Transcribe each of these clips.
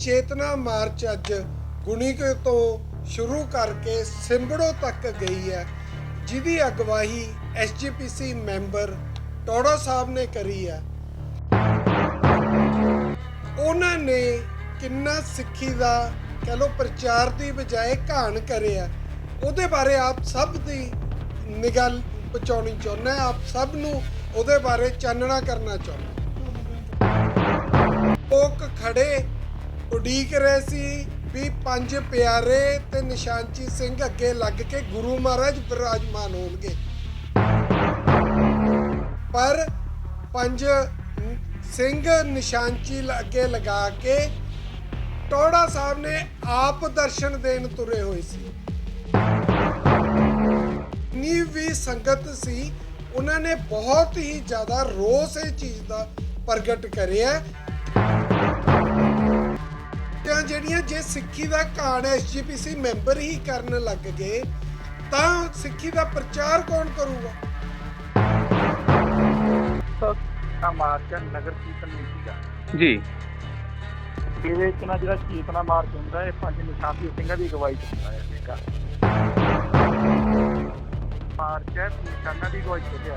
ਚੇਤਨਾ March ਅੱਜ ਗੁਣੀਕੇ ਤੋਂ ਸ਼ੁਰੂ ਕਰਕੇ ਸਿੰਬੜੋ ਤੱਕ ਗਈ ਹੈ। ਜਿਹਦੀ ਅਗਵਾਈ ਐਸਜੀਪੀਸੀ ਮੈਂਬਰ ਟੋੜਾ ਸਾਹਿਬ ਨੇ ਕਰੀ ਹੈ। ਉਹਨਾਂ ਨੇ ਕਿੰਨਾ ਸਿੱਖੀ ਦਾ ਕਹ ਲੋ ਪ੍ਰਚਾਰ ਦੀ ਬਜਾਏ ਘਾਣ ਕਰਿਆ। ਉਹਦੇ ਬਾਰੇ ਆਪ ਸਭ ਦੀ ਨਿਗਾਹ ਪਹੁੰਚਾਉਣੀ ਚਾਹੁੰਦਾ ਆਪ ਸਭ ਨੂੰ ਉਹਦੇ ਬਾਰੇ ਚਾਨਣਾ ਕਰਨਾ ਚਾਹੁੰਦਾ ਲੋਕ ਖੜੇ ਉਡੀਕ ਰਹੇ ਸੀ ਵੀ ਪੰਜ ਪਿਆਰੇ ਤੇ ਨਿਸ਼ਾਨਚੀ ਸਿੰਘ ਅੱਗੇ ਲੱਗ ਕੇ ਗੁਰੂ ਮਹਾਰਾਜ ਬਿਰਾਜਮਾਨ ਹੋਣਗੇ। ਪਰ ਪੰਜ ਸਿੰਘ ਨਿਸ਼ਾਨਚੀ ਅੱਗੇ ਲਗਾ ਕੇ ਟੋੜਾ ਸਾਹਿਬ ਨੇ ਆਪ ਦਰਸ਼ਨ ਦੇਣ ਤੁਰੇ ਹੋਏ ਸੀ। ਨੀ ਵੀ ਸੰਗਤ ਸੀ, ਉਹਨਾਂ ਨੇ ਬਹੁਤ ਹੀ ਜ਼ਿਆਦਾ ਰੋਸ ਇਹ ਚੀਜ਼ ਦਾ ਪ੍ਰਗਟ ਕਰਿਆ। ਤੇ ਜਿਹੜੀਆਂ ਜੇ ਸਿੱਖੀ ਦਾ ਕਾਣ ਐਸਜੀਪੀਸੀ ਮੈਂਬਰ ਹੀ ਕਰਨ ਲੱਗ ਗਏ ਤਾਂ ਸਿੱਖੀ ਦਾ ਪ੍ਰਚਾਰ ਕੌਣ ਕਰੂਗਾ? ਤਾਂ ਮਾਰਚ ਨਗਰ ਕੀਰਤਨ ਨਹੀਂ ਸੀਗਾ। ਜੀ। ਇਹਦੇ ਵਿੱਚ ਨਾ ਜਿਹੜਾ ਚੇਤਨਾ ਮਾਰਚ ਹੁੰਦਾ ਹੈ ਇਹ ਪੰਜ ਨਿਸ਼ਾਨੀ ਸਿੰਘਾਂ ਦੀ ਅਗਵਾਈ 'ਚ ਹੁੰਦਾ ਹੈ ਸੀਗਾ ਮਾਰਚ ਹੈ ਨਿਸ਼ਾਨਾਂ ਦੀ ਅਗਵਾਈ 'ਚ ਹੋਇਆ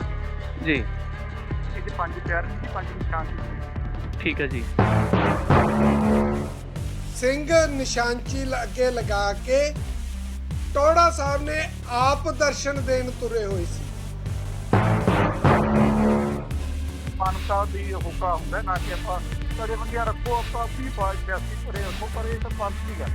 ਜੀ। ਇਹਦੇ ਪੰਜ ਪਿਆਰ ਨਹੀਂ ਸੀ ਪੰਜ ਨਿਸ਼ਾਨ ਸੀ। ਠੀਕ ਹੈ ਜੀ। ਸਿੰਘ ਨਿਸ਼ਾਨਚੀ ਲ- ਅੱਗੇ ਲਗਾ ਕੇ ਟੋੜਾ ਸਾਹਿਬ ਨੇ ਆਪ ਦਰਸ਼ਨ ਦੇਣ ਤੁਰੇ ਹੋਏ ਸੀ। ਮਾਨਵਤਾ ਦੀ ਹੁਕਾ ਹੁੰਦਾ ਨਾ ਕਿ ਆਪਾਂ ਕਦੇ ਬੰਦਿਆਂ ਰੱਖੋ ਆਪਾਂ ਵੀ ਬਾਜ ਬਿਆਸੀ ਪਰੇ ਰੱਖੋ ਪਰ ਇਹ ਤਾਂ ਪੰਜ ਦੀ ਗੱਲ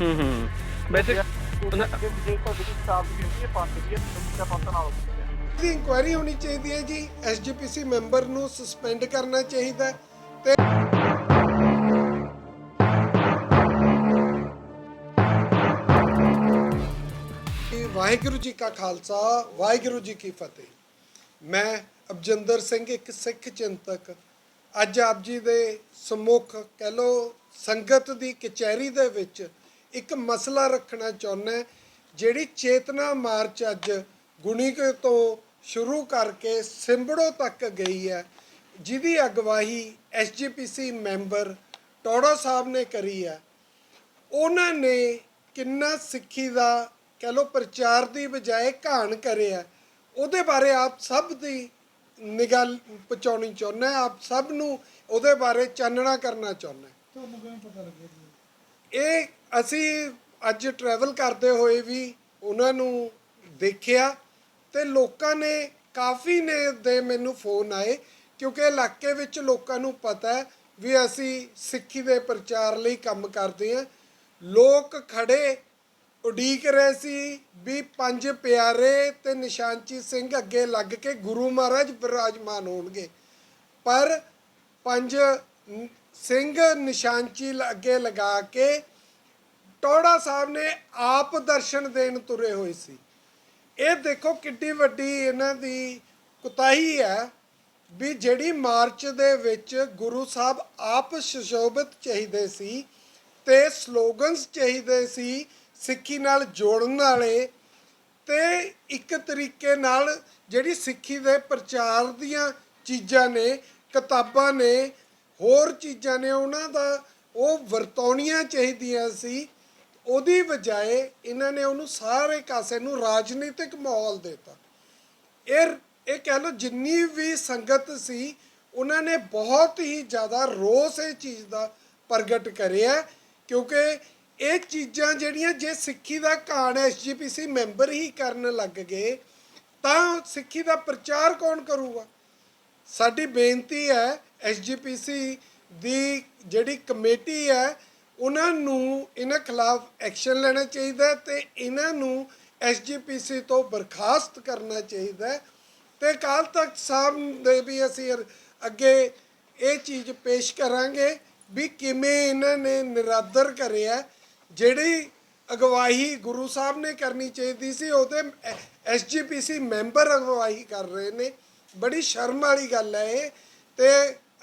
ਹੂੰ। ਹੂੰ ਵੈਸੇ ਜੇ ਕੋਈ ਕਿਤਾਬ ਦੀ ਹੁੰਦੀ ਹੈ ਪੰਜ ਦੀ ਹੈ ਤਾਂ ਨਾਲ ਹੁੰਦੀ ਹੈ ਦੀ ਇਨਕੁਆਇਰੀ ਹੋਣੀ ਚਾਹੀਦੀ ਹੈ ਜੀ ਐਸਜੀਪੀਸੀ ਮੈਂਬਰ ਨੂੰ ਸਸਪੈਂਡ ਕਰਨਾ ਚਾਹੀਦਾ ਤੇ ਵਾਹਿਗੁਰੂ ਜੀ ਕਾ ਖਾਲਸਾ, ਵਾਹਿਗੁਰੂ ਜੀ ਕੀ ਫਤਿਹ। ਮੈਂ ਅਬਜਿੰਦਰ ਸਿੰਘ, ਇੱਕ ਸਿੱਖ ਚਿੰਤਕ। ਅੱਜ ਆਪ ਜੀ ਦੇ ਸਮੁਖ ਕਹਿ ਲੋ ਸੰਗਤ ਦੀ ਕਚਹਿਰੀ ਦੇ ਵਿੱਚ ਇੱਕ ਮਸਲਾ ਰੱਖਣਾ ਚਾਹੁੰਦਾ ਜਿਹੜੀ ਚੇਤਨਾ ਮਾਰਚ ਅੱਜ ਗੁਣੀਕੇ ਤੋਂ ਸ਼ੁਰੂ ਕਰਕੇ ਸਿੰਬੜੋ ਤੱਕ ਗਈ ਹੈ, ਜਿਹਦੀ ਅਗਵਾਈ ਐਸਜੀਪੀਸੀ ਮੈਂਬਰ ਟੋੜਾ ਸਾਹਿਬ ਨੇ ਕਰੀ ਹੈ। ਉਹਨਾਂ ਨੇ ਕਿੰਨਾ ਸਿੱਖੀ ਦਾ ਕਹ ਲੋ ਪ੍ਰਚਾਰ ਦੀ ਬਜਾਏ ਘਾਣ ਕਰਿਆ ਉਹਦੇ ਬਾਰੇ ਆਪ ਸਭ ਦੀ ਨਿਗਾਹ ਪਹੁੰਚਾਉਣੀ ਚਾਹੁੰਦਾ। ਆਪ ਸਭ ਨੂੰ ਉਹਦੇ ਬਾਰੇ ਚਾਨਣਾ ਕਰਨਾ ਚਾਹੁੰਦਾ। ਇਹ ਅਸੀਂ ਅੱਜ ਟਰੈਵਲ ਕਰਦੇ ਹੋਏ ਵੀ ਉਹਨਾਂ ਨੂੰ ਦੇਖਿਆ ਤੇ ਲੋਕਾਂ ਨੇ ਕਾਫੀ ਨੇ ਦੇ ਮੈਨੂੰ ਫੋਨ ਆਏ ਕਿਉਂਕਿ ਇਲਾਕੇ ਵਿੱਚ ਲੋਕਾਂ ਨੂੰ ਪਤਾ ਹੈ ਵੀ ਅਸੀਂ ਸਿੱਖੀ ਦੇ ਪ੍ਰਚਾਰ ਲਈ ਕੰਮ ਕਰਦੇ ਹਾਂ ਲੋਕ ਖੜੇ ਉਡੀਕ ਰਹੇ ਸੀ ਵੀ ਪੰਜ ਪਿਆਰੇ ਤੇ ਨਿਸ਼ਾਨਚੀ ਸਿੰਘ ਅੱਗੇ ਲੱਗ ਕੇ ਗੁਰੂ ਮਹਾਰਾਜ ਬਿਰਾਜਮਾਨ ਹੋਣਗੇ। ਪਰ ਪੰਜ ਸਿੰਘ ਨਿਸ਼ਾਨਚੀ ਅੱਗੇ ਲਗਾ ਕੇ ਟੋੜਾ ਸਾਹਿਬ ਨੇ ਆਪ ਦਰਸ਼ਨ ਦੇਣ ਤੁਰੇ ਹੋਏ ਸੀ। ਇਹ ਦੇਖੋ ਕਿੱਡੀ ਵੱਡੀ ਇਹਨਾਂ ਦੀ ਕੁਤਾਹੀ ਹੈ ਵੀ ਜਿਹੜੀ ਮਾਰਚ ਦੇ ਵਿੱਚ ਗੁਰੂ ਸਾਹਿਬ ਆਪ ਸੁਸ਼ੋਭਿਤ ਚਾਹੀਦੇ ਸੀ ਤੇ ਸਲੋਗਨਸ ਚਾਹੀਦੇ ਸੀ ਸਿੱਖੀ ਨਾਲ ਜੋੜਨ ਵਾਲੇ ਤੇ ਇੱਕ ਤਰੀਕੇ ਨਾਲ ਜਿਹੜੀ ਸਿੱਖੀ ਦੇ ਪ੍ਰਚਾਰ ਦੀਆਂ ਚੀਜ਼ਾਂ ਨੇ, ਕਿਤਾਬਾਂ ਨੇ, ਹੋਰ ਚੀਜ਼ਾਂ ਨੇ, ਉਹਨਾਂ ਦਾ ਉਹ ਵਰਤੌਣੀਆਂ ਚਾਹੀਦੀਆਂ ਸੀ। ਉਹਦੀ ਬਜਾਏ ਇਹਨਾਂ ਨੇ ਉਹਨੂੰ ਸਾਰੇ ਕਾਸੇ ਨੂੰ ਰਾਜਨੀਤਿਕ ਮਾਹੌਲ ਦਿੱਤਾ। ਇਹ ਇਹ ਕਹਿ ਲਓ ਜਿੰਨੀ ਵੀ ਸੰਗਤ ਸੀ, ਉਹਨਾਂ ਨੇ ਬਹੁਤ ਹੀ ਜ਼ਿਆਦਾ ਰੋਸ ਇਹ ਚੀਜ਼ ਦਾ ਪ੍ਰਗਟ ਕਰਿਆ, ਕਿਉਂਕਿ ਇਹ ਚੀਜ਼ਾਂ ਜਿਹੜੀਆਂ ਜੇ ਸਿੱਖੀ ਦਾ ਕਾਣ ਐਸਜੀਪੀਸੀ ਮੈਂਬਰ ਹੀ ਕਰਨ ਲੱਗ ਗਏ, ਤਾਂ ਸਿੱਖੀ ਦਾ ਪ੍ਰਚਾਰ ਕੌਣ ਕਰੂਗਾ? ਸਾਡੀ ਬੇਨਤੀ ਹੈ ਐਸਜੀਪੀਸੀ ਦੀ ਜਿਹੜੀ ਕਮੇਟੀ ਹੈ, ਉਹਨਾਂ ਨੂੰ ਇਹਨਾਂ ਖਿਲਾਫ ਐਕਸ਼ਨ ਲੈਣਾ ਚਾਹੀਦਾ ਹੈ ਤੇ ਇਹਨਾਂ ਨੂੰ ਐਸਜੀਪੀਸੀ ਤੋਂ ਬਰਖਾਸਤ ਕਰਨਾ ਚਾਹੀਦਾ ਹੈ। ਤੇ ਕਾਲ ਤੱਕ ਸਾਹਿਬ ਦੇ ਵੀ ਅਸੀਂ ਅੱਗੇ ਇਹ ਚੀਜ਼ ਪੇਸ਼ ਕਰਾਂਗੇ ਵੀ ਕਿਵੇਂ ਇਹਨਾਂ ਨੇ ਨਿਰਾਦਰ ਕਰਿਆ। ਜਿਹੜੀ ਅਗਵਾਈ ਗੁਰੂ ਸਾਹਿਬ ਨੇ ਕਰਨੀ ਚਾਹੀਦੀ ਸੀ, ਉਹਦੇ ਐਸਜੀਪੀਸੀ ਮੈਂਬਰ ਅਗਵਾਈ ਕਰ ਰਹੇ ਨੇ। ਬੜੀ ਸ਼ਰਮ ਵਾਲੀ ਗੱਲ ਹੈ ਇਹ। ਤੇ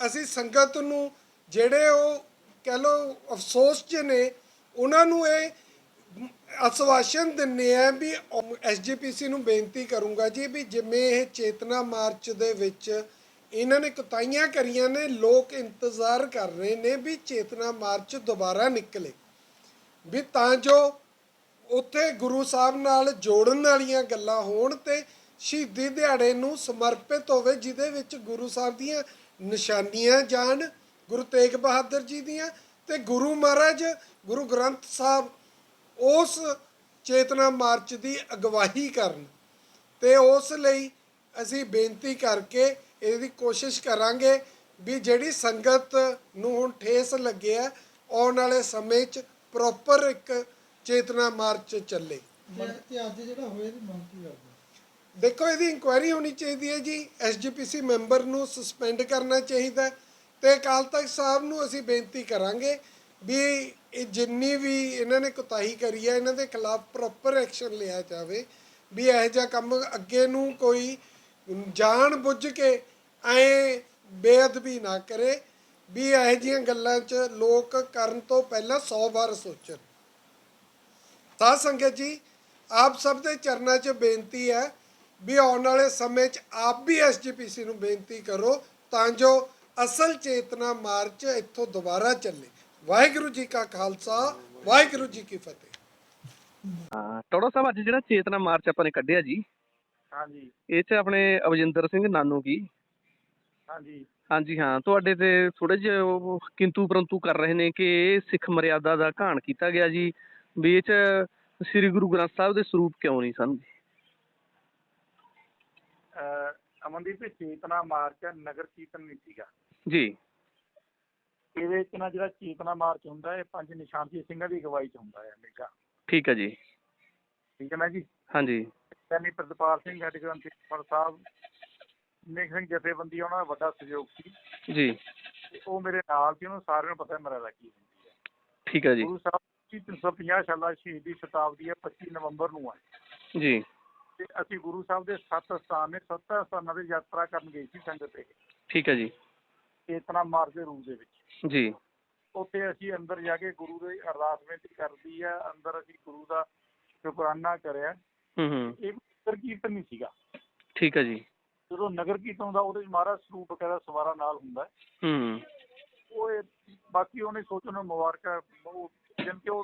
ਅਸੀਂ ਸੰਗਤ ਨੂੰ ਜਿਹੜੇ ਉਹ ਕਹਿ ਲੋ ਅਫਸੋਸ ਚ ਨੇ, ਉਹਨਾਂ ਨੂੰ ਇਹ ਅਸਵਾਸ਼ਨ ਦਿੰਨੇ ਆ ਵੀ ਐਸਜੀਪੀਸੀ ਨੂੰ ਬੇਨਤੀ ਕਰੂੰਗਾ ਜੀ ਵੀ ਜਿਵੇਂ ਇਹ ਚੇਤਨਾ ਮਾਰਚ ਦੇ ਵਿੱਚ ਇਹਨਾਂ ਨੇ ਕੁਤਾਈਆਂ ਕਰੀਆਂ ਨੇ, ਲੋਕ ਇੰਤਜ਼ਾਰ ਕਰ ਰਹੇ ਨੇ ਵੀ ਚੇਤਨਾ ਮਾਰਚ ਦੁਬਾਰਾ ਨਿਕਲੇ। ਵੀ ਤਾਂ ਜੋ ਉੱਥੇ ਗੁਰੂ ਸਾਹਿਬ ਨਾਲ ਜੋੜਨ ਵਾਲੀਆਂ ਗੱਲਾਂ ਹੋਣ ਤੇ ਸ਼ਹੀਦੀ ਦਿਹਾੜੇ ਨੂੰ ਸਮਰਪਿਤ ਹੋਵੇ, ਜਿਹਦੇ ਵਿੱਚ ਗੁਰੂ ਸਾਹਿਬ ਦੀਆਂ ਨਿਸ਼ਾਨੀਆਂ ਜਾਣ, ਗੁਰੂ ਤੇਗ ਬਹਾਦਰ ਜੀ ਦੀਆਂ ਤੇ ਗੁਰੂ ਮਹਾਰਾਜ, ਗੁਰੂ ਗ੍ਰੰਥ ਸਾਹਿਬ ਉਸ ਚੇਤਨਾ ਮਾਰਚ ਦੀ ਅਗਵਾਈ ਕਰਨ ਤੇ ਉਸ ਲਈ ਅਸੀਂ ਬੇਨਤੀ ਕਰਕੇ ਇਹਦੀ ਕੋਸ਼ਿਸ਼ ਕਰਾਂਗੇ ਵੀ ਜਿਹੜੀ ਸੰਗਤ ਨੂੰ ਹੁਣ ਠੇਸ ਲੱਗਿਆ, ਆਉਣ ਵਾਲੇ ਸਮੇਂ 'ਚ ਪ੍ਰੋਪਰ ਇੱਕ ਚੇਤਨਾ ਮਾਰਚ ਚੱਲੇ। ਤੇ ਅੱਜ ਜਿਹੜਾ ਹੋਇਆ ਇਹਦੀ ਮੰਗ ਕੀ ਕਰਦੇ? ਦੇਖੋ ਇਹਦੀ ਇਨਕੁਆਇਰੀ ਹੋਣੀ ਚਾਹੀਦੀ ਹੈ ਜੀ। ਐਸਜੀਪੀਸੀ ਮੈਂਬਰ ਨੂੰ ਸਸਪੈਂਡ ਕਰਨਾ ਚਾਹੀਦਾ ਤੇ ਅਕਾਲ ਤਖਤ ਸਾਹਿਬ ਨੂੰ ਅਸੀਂ ਬੇਨਤੀ ਕਰਾਂਗੇ ਵੀ ਇਹ ਜਿੰਨੀ ਵੀ ਇਹਨਾਂ ਨੇ ਕੁਤਾਹੀ ਕਰੀ ਹੈ ਇਹਨਾਂ ਦੇ ਖਿਲਾਫ ਪ੍ਰੋਪਰ ਐਕਸ਼ਨ ਲਿਆ ਜਾਵੇ ਵੀ ਇਹੋ ਜਿਹਾ ਕੰਮ ਅੱਗੇ ਨੂੰ ਕੋਈ ਜਾਣ ਬੁੱਝ ਕੇ ਐ ਬੇਅਦਬੀ ਨਾ ਕਰੇ। ਵੀ ਇਹੋ ਜਿਹੀਆਂ ਗੱਲਾਂ 'ਚ ਲੋਕ ਕਰਨ ਤੋਂ ਪਹਿਲਾਂ 100 ਵਾਰ ਸੋਚਣ। ਸਾਧ ਸੰਗਤ ਜੀ ਆਪ ਸਭ ਦੇ ਚਰਨਾਂ 'ਚ ਬੇਨਤੀ ਹੈ ਵੀ ਆਉਣ ਵਾਲੇ ਸਮੇਂ 'ਚ ਆਪ ਵੀ ਐਸਜੀਪੀਸੀ ਨੂੰ ਬੇਨਤੀ ਕਰੋ ਤਾਂ ਜੋ ਅਸਲ ਚੇਤਨਾ ਮਾਰਚ ਇੱਥੋਂ ਦੁਬਾਰਾ ਚੱਲੇ। ਵਾਹਿਗੁਰੂ ਜੀ ਕਾ ਖਾਲਸਾ ਵਾਹਿਗੁਰੂ ਜੀ ਕੀ ਫਤਿਹ। ਹਾਂ ਟੋੜਾ ਸਾਹਿਬ ਅੱਜ ਜਿਹੜਾ ਚੇਤਨਾ ਮਾਰਚ ਆਪਾਂ ਨੇ ਕੱਢਿਆ ਜੀ ਹਾਂਜੀ। ਇਹ 'ਚ ਆਪਣੇ ਅਵਜਿੰਦਰ ਸਿੰਘ ਨਾਨੂ ਕੀ? ਹਾਂਜੀ। ਹਾਂਜੀ ਹਾਂ। ਤੁਹਾਡੇ ਤੇ ਥੋੜੇ ਜਿਹਾ ਉਹ ਕਿੰਤੂ ਪਰੰਤੂ ਕਰ ਰਹੇ ਨੇ ਕਿ ਇਹ ਸਿੱਖ ਮਰਿਆਦਾ ਦਾ ਘਾਣ ਕੀਤਾ ਗਿਆ ਜੀ। ਵੀ ਇਹ 'ਚ ਸ੍ਰੀ ਗੁਰੂ ਗ੍ਰੰਥ ਸਾਹਿਬ ਦੇ ਸਰੂਪ ਕਿਉਂ ਨਹੀਂ ਸਨ? ਅਹ ਅਮਨਦੀਪ ਇਹ ਚੇਤਨਾ ਮਾਰਚ ਨਗਰ ਕੀਰਤਨ ਨਹੀਂ ਸੀਗਾ। ਜੀ। ਇਹਦੇ ਵਿੱਚ ਨਾ ਜਿਹੜਾ ਚੇਤਨਾ ਮਾਰਚ ਹੁੰਦਾ ਹੈ ਇਹ ਪੰਜ ਨਿਸ਼ਾਨਜੀ ਸਿੰਘਾਂ ਦੀ ਅਗਵਾਈ 'ਚ ਹੁੰਦਾ ਹੈ ਹਮੇਸ਼ਾ। ਠੀਕ ਹੈ ਜੀ। ਠੀਕ ਹੈ ਨਾ ਜੀ? ਹਾਂਜੀ। ਸੈਨੀ ਪ੍ਰਤਪਾਲ ਸਿੰਘ ਹੈਡ ਗ੍ਰੰਥੀ ਪਰ ਸਾਹਿਬ ਨੇਕ ਸਿੰਘ ਜਥੇਬੰਦੀ ਉਹਨਾਂ ਦਾ ਵੱਡਾ ਸਹਿਯੋਗ ਸੀ। ਜੀ। ਤੇ ਉਹ ਮੇਰੇ ਨਾਲ ਸੀ ਉਹਨੂੰ ਸਾਰਿਆਂ ਨੂੰ ਪਤਾ ਮੇਰਾ ਦਾ ਕੀ ਹੁੰਦੀ ਹੈ। ਠੀਕ ਹੈ ਜੀ। ਗੁਰੂ ਸਾਹਿਬ ਦੀ 350 ਸਾਲਾ ਸ਼ਹੀਦੀ ਸ਼ਤਾਬਦੀ ਹੈ 25 ਨਵੰਬਰ ਨੂੰ ਹੈ ਜੀ। ਤੇ ਅਸੀਂ ਗੁਰੂ ਸਾਹਿਬ ਦੇ ਸੱਤ ਸਥਾਨ ਨੇ ਸੱਤਾਂ ਸਥਾਨਾਂ ਦੀ ਯਾਤਰਾ ਕਰਨ ਗਏ ਸੀ ਸੰਗਤ ਤੇ। ਠੀਕ ਹੈ ਜੀ। ਚੇਤਨਾ ਮਾਰਚ ਦੇ ਰੂਪ ਦੇ ਵਿੱਚ। ਜੀ। ਉੱਥੇ ਅਸੀਂ ਅੰਦਰ ਜਾ ਕੇ ਗੁਰੂ ਦੀ ਅਰਦਾਸ ਬੇਨਤੀ ਕਰਦੀ ਹੈ ਅੰਦਰ ਅਸੀਂ ਗੁਰੂ ਦਾ ਸ਼ੁਕਰਾਨਾ ਕਰਿਆ। ਹੂੰ ਹੂੰ। ਇਹ ਕੀਰਤਨ ਨਹੀਂ ਸੀਗਾ। ਠੀਕ ਹੈ ਜੀ। ਜਦੋਂ ਨਗਰ ਕੀਰਤਨ ਹੁੰਦਾ ਉਹਦੇ ਵਿੱਚ ਮਹਾਰਾਜ ਸਰੂਪ ਬਕਾਇਦਾ ਸਵਾਰਾ ਨਾਲ ਹੁੰਦਾ ਹੈ। ਹੂੰ ਉਹ ਬਾਕੀ ਉਹਨੇ ਸੋਚਣ ਨੂੰ ਮੁਬਾਰਕਾਂ ਉਹ ਜਿਵੇਂ ਕਿ ਉਹ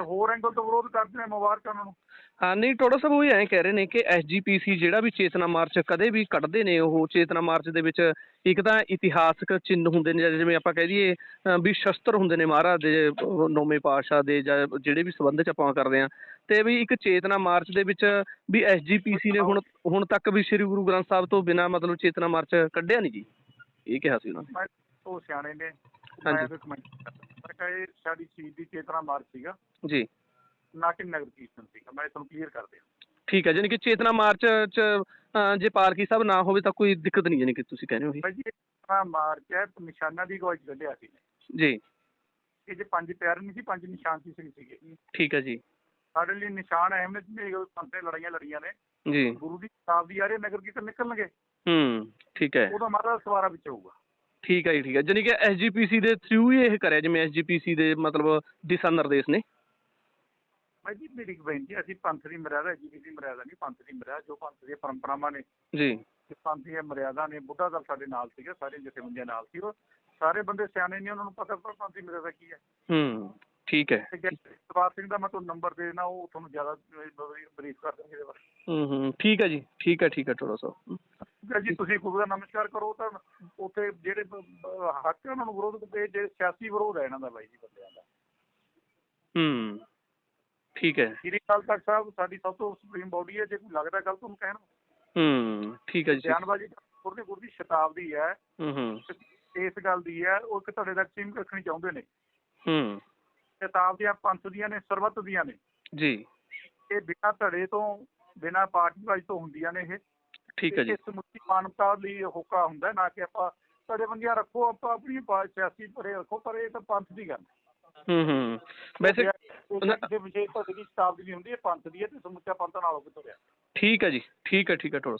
ਹੋਰ ਐਂਗਲ ਤੋਂ ਵਿਰੋਧ ਕਰਦੇ ਨੇ ਮੁਬਾਰਕਾਂ ਉਹਨਾਂ ਨੂੰ ਹਾਂ ਨਹੀਂ ਟੋੜਾ ਸਾਹਿਬ ਉਹ ਐਂ ਕਹਿ ਰਹੇ ਨੇ ਕਿ ਐਸਜੀਪੀਸੀ ਜਿਹੜਾ ਵੀ ਚੇਤਨਾ ਮਾਰਚ ਕਦੇ ਵੀ ਕੱਢਦੇ ਨੇ ਉਹ ਚੇਤਨਾ ਮਾਰਚ ਦੇ ਵਿੱਚ ਇੱਕ ਤਾਂ ਇਤਿਹਾਸਕ ਚਿੰਨ੍ਹ ਹੁੰਦੇ ਨੇ ਜਿਵੇਂ ਆਪਾਂ ਕਹਿ ਦਈਏ ਵੀ ਸ਼ਸਤਰ ਹੁੰਦੇ ਨੇ ਮਹਾਰਾਜ ਦੇ ਨੌਵੇਂ ਪਾਤਸ਼ਾਹ ਦੇ ਜਾਂ ਜਿਹੜੇ ਵੀ ਸੰਬੰਧ ਚ ਆਪਾਂ ਕਰਦੇ ਆ ਤੇ ਵੀ ਇੱਕ ਚੇਤਨਾ ਮਾਰਚ ਦੇ ਵਿੱਚ ਵੀ ਐਸਜੀਪੀਸੀ ਨੇ ਹੁਣ ਹੁਣ ਤੱਕ ਵੀ ਸ੍ਰੀ ਗੁਰੂ ਗ੍ਰੰਥ ਸਾਹਿਬ ਤੋਂ ਬਿਨਾਂ ਮਤਲਬ ਚੇਤਨਾ ਮਾਰਚ ਕੱਢਿਆ ਨਹੀਂ ਜੀ ਇਹ ਕਿਹਾ ਸੀ ਉਹਨਾਂ ਨੇ। ਉਹ ਸਿਆਣੇ ਨੇ ਹਾਂਜੀ। ਮੈਂ ਕਿਹਾ ਸਾਡੀ ਚੇਤਨਾ ਮਾਰਚ ਸੀਗਾ। ਜੀ। ਨਾ ਕਿ ਨਗਰ ਕੀਰਤਨ ਸੀਗਾ ਮੈਂ ਤੁਹਾਨੂੰ ਕਲੀਅਰ ਕਰ ਦਿਆਂ। ਠੀਕ ਹੈ ਜਾਣੀ ਕਿ ਚੇਤਨਾ ਮਾਰਚ ਚ ਜੇ ਪਾਲਕੀ ਸਾਹਿਬ ਨਾ ਹੋਵੇ ਤਾਂ ਕੋਈ ਦਿੱਕਤ ਨਹੀਂ ਜਾਣੀ ਕਿ ਤੁਸੀਂ ਕਹਿ ਰਹੇ ਹੋ ਇਹ। ਭਾਈ ਜੀ ਚੇਤਨਾ ਮਾਰਚ ਹੈ ਨਿਸ਼ਾਨਾ ਦੀ ਗਵਾਈ ਕੱਢਿਆ ਸੀ ਜੀ। ਇਹ ਜੇ ਪੰਜ ਪਿਆਰੇ ਨਹੀਂ ਸੀ ਪੰਜ ਨਿਸ਼ਾਨ ਸੀ ਸਿੰਘ ਸੀਗੇ। ਠੀਕ ਹੈ ਜੀ। ਸਾਡੇ ਲਈ ਨਿਸ਼ਾਨ ਅਹਿਮੀਅਤ ਨੇ ਪੰਜ ਨੇ ਲੜਾਈਆਂ ਲੜੀਆਂ ਨੇ। ਜੀ। ਗੁਰੂ ਦੀ ਸ਼ਤਾਬਦੀ ਆ ਰਹੀ ਹੈ, ਨਗਰ ਕੀਰਤਨ ਨਿਕਲਣਗੇ। ਹੂੰ ਠੀਕ ਹੈ। ਉਹਦਾ ਮਹਾਰਾਜ ਸਵਾਰਾ ਵਿੱਚ ਹੋਊਗਾ। ਠੀਕ ਹੈ ਜੀ ਠੀਕ ਹੈ। ਜਾਣੀ ਕਿ ਐਸਜੀਪੀਸੀ ਦੇ ਥਰੂ ਹੀ ਇਹ ਕਰਿਆ ਜਿਵੇਂ ਐਸਜੀਪੀਸੀ ਦੇ ਮਤਲਬ ਦਿਸ਼ਾ ਨਿਰਦੇਸ਼ ਨੇ। ਭਾਈ ਜੀ ਮੇਰੀ ਬੇਨਤੀ ਹੈ, ਅਸੀਂ ਪੰਥ ਦੀ ਮਰਿਆਦਾ ਜੀ ਦੀ ਮਰਿਆਦਾ ਨਹੀਂ ਪੰਥ ਦੀ ਮਰਿਆਦਾ ਜੋ ਪੰਥ ਦੀਆਂ ਪਰੰਪਰਾਵਾਂ ਨੇ ਜੀ। ਤੇ ਪੰਥ ਦੀਆਂ ਮਰਿਆਦਾ ਨੇ ਬੁੱਢਾ ਦਲ ਸਾਡੇ ਨਾਲ ਸੀਗਾ ਸਾਰੇ ਜਥੇਬੰਦੀਆਂ ਨਾਲ ਸੀ ਉਹ। ਸਾਰੇ ਬੰਦੇ ਸਿਆਣੇ ਨੇ ਉਹਨਾਂ ਨੂੰ ਪਤਾ ਪਰ ਪੰਥ ਦੀ ਮਰਿਆਦਾ ਕੀ ਹੈ। ਹੂੰ ਠੀਕ ਹੈ। ਤੇ ਸਿੰਘ ਦਾ ਮੈਂ ਤੁਹਾਨੂੰ ਨੰਬਰ ਦੇ ਦੇਣਾ ਉਹ ਤੁਹਾਨੂੰ ਜ਼ਿਆਦਾ ਬਰੀਫ ਕਰ ਦੇਣਗੇ ਇਹਦੇ ਬਾਰੇ। ਹੂੰ ਹੂੰ ਠੀਕ ਹੈ ਜੀ ਠੀਕ ਹੈ ਠੀਕ ਹੈ ਥੋੜਾ ਸਾ ਠੀਕ ਹੈ ਜੀ ਤੁਸੀਂ ਗੁਰੂ ਦਾ ਨਮਸਕਾਰ ਕਰੋ ਤਾਂ ਉੱਥੇ ਜਿਹੜੇ ਬ- ਬ- ਹੱਕ ਹੈ ਉਹਨਾਂ ਨੂੰ ਵਿਰੋਧ ਕਰਦੇ ਜਿਹੜੇ ਸਿਆਸੀ ਵਿਰੋਧ ਹੈ ਇਹਨਾਂ ਦਾ ਬਾਈ ਜੀ ਬੰਦਿਆਂ ਦਾ। ਠੀਕ ਹੈ। ਸ੍ਰੀ ਅਕਾਲ ਤਖਤ ਸਾਹਿਬ ਸਾਡੀ ਸਭ ਤੋਂ ਸੁਪਰੀਮ ਬਾਡੀ ਹੈ ਜੇ ਕੋਈ ਲੱਗਦਾ ਗੱਲ ਤੁਹਾਨੂੰ ਕਹਿਣ। ਹੂੰ ਠੀਕ ਹੈ ਜੀ। ਬਿਆਨਬਾਜ਼ੀ ਗੁਰੂ ਦੀ ਗੁਰੂ ਦੀ ਸ਼ਤਾਬਦੀ ਹੈ। ਹੂੰ ਹੂੰ। ਇਸ ਗੱਲ ਦੀ ਹੈ ਉਹ ਇੱਕ ਤੁਹਾਡੇ ਦਾ ਟੀਮ ਰੱਖਣੀ ਚਾਹੁੰਦੇ ਨੇ। ਹੂੰ। ਸ਼ਤਾਬਦੀਆਂ ਪੰਥ ਦੀਆਂ ਨੇ ਸਰਬੱਤ ਦੀਆਂ ਨੇ। ਜੀ। ਇਹ ਬਿਨਾਂ ਧੜੇ ਤੋਂ ਬਿਨਾਂ ਪਾਰਟੀਵਾਜ ਤੋਂ ਹੁੰਦੀਆਂ ਨੇ ਇਹ। ਠੀਕ ਹੈ ਜੀ। ਇਹ ਸਮੁੱਚੀ ਮਾਨਵਤਾ ਲਈ ਹੋਕਾ ਹੁੰਦਾ ਨਾ ਕਿ ਆਪਾਂ ਧੜੇਬੰਦੀਆਂ ਰੱਖੋ ਆਪਾਂ ਆਪਣੀ ਸਿਆਸੀ ਪਰੇ ਰੱਖੋ ਪਰ ਇਹ ਤਾਂ ਪੰਥ ਦੀ ਗੱਲ ਹੈ। ਹੂੰ ਹੂੰ। ਵੈਸੇ ਜੇ ਵਿਸ਼ੇਸ਼ ਧੜੇ ਦੀ ਸ਼ਤਾਬਦੀ ਨਹੀਂ ਹੁੰਦੀ ਇਹ ਪੰਥ ਦੀ ਹੈ ਤੇ ਸਮੁੱਚਾ ਪੰਥ ਨਾਲ ਹੋ ਕੇ ਤੁਰਿਆ। ਠੀਕ ਹੈ ਜੀ ਠੀਕ ਹੈ ਠੀਕ ਹੈ ਥੋੜਾ